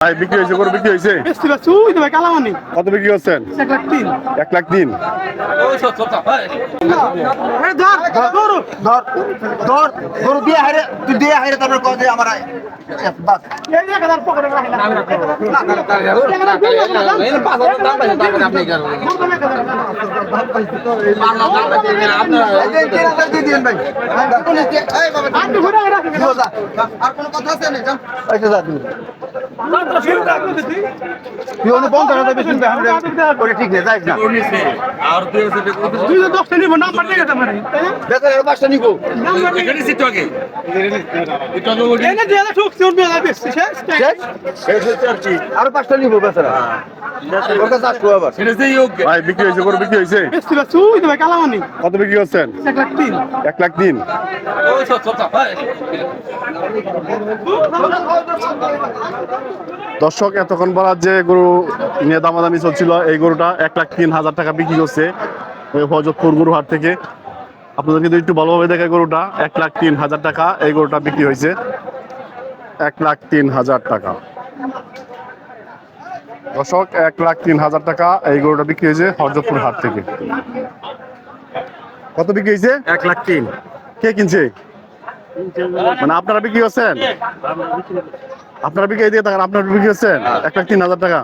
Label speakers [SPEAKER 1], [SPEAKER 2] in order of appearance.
[SPEAKER 1] ভাই বিক্রি হয়েছে গরু বিক্রি হয়েছে
[SPEAKER 2] বেশি বেশি ওই তো ভাই কালামানি
[SPEAKER 1] কত বিক্রি করছেন
[SPEAKER 2] এক লাখ তিন
[SPEAKER 3] আর কোনো কথা আছে না জান যা তুমি তুই অনেক বন্ধ করে দেবে শুনবে আমরা ওটা ঠিক নেই যাইস না
[SPEAKER 2] তুই তো দশটা নিব নাম্বার দিয়ে গেছে মানে
[SPEAKER 3] বেকার আর পাঁচটা নিবো।
[SPEAKER 2] নাম্বার এনে দিয়ে না ঠুকছি উঠবে না বেশি শেষ
[SPEAKER 3] শেষ আরও পাঁচটা নিবো বেচারা ওর
[SPEAKER 2] বেশি বেশি তো ভাই
[SPEAKER 1] কত বিক্রি করছেন?
[SPEAKER 2] এক লাখ তিন।
[SPEAKER 1] এক লাখ তিন। দর্শক এতক্ষণ বলার যে গরু নিয়ে দামাদামি চলছিল এই গরুটা এক লাখ তিন হাজার টাকা বিক্রি করছে ওই হজরতপুর গরু হাট থেকে। আপনাদের কিন্তু একটু ভালোভাবে দেখায় গরুটা এক লাখ তিন হাজার টাকা এই গরুটা বিক্রি হয়েছে। এক লাখ তিন হাজার টাকা। দর্শক এক লাখ তিন হাজার টাকা এই গরুটা বিক্রি হয়েছে হরজতপুর হাট থেকে। কত বিক্রি হয়েছে?
[SPEAKER 3] এক লাখ তিন।
[SPEAKER 1] কে কিনছে? মানে আপনারা বিক্রি করছেন? আপনার বিকে দিয়ে থাকেন আপনার বিকে হ্যাঁ। একটা তিন হাজার টাকা।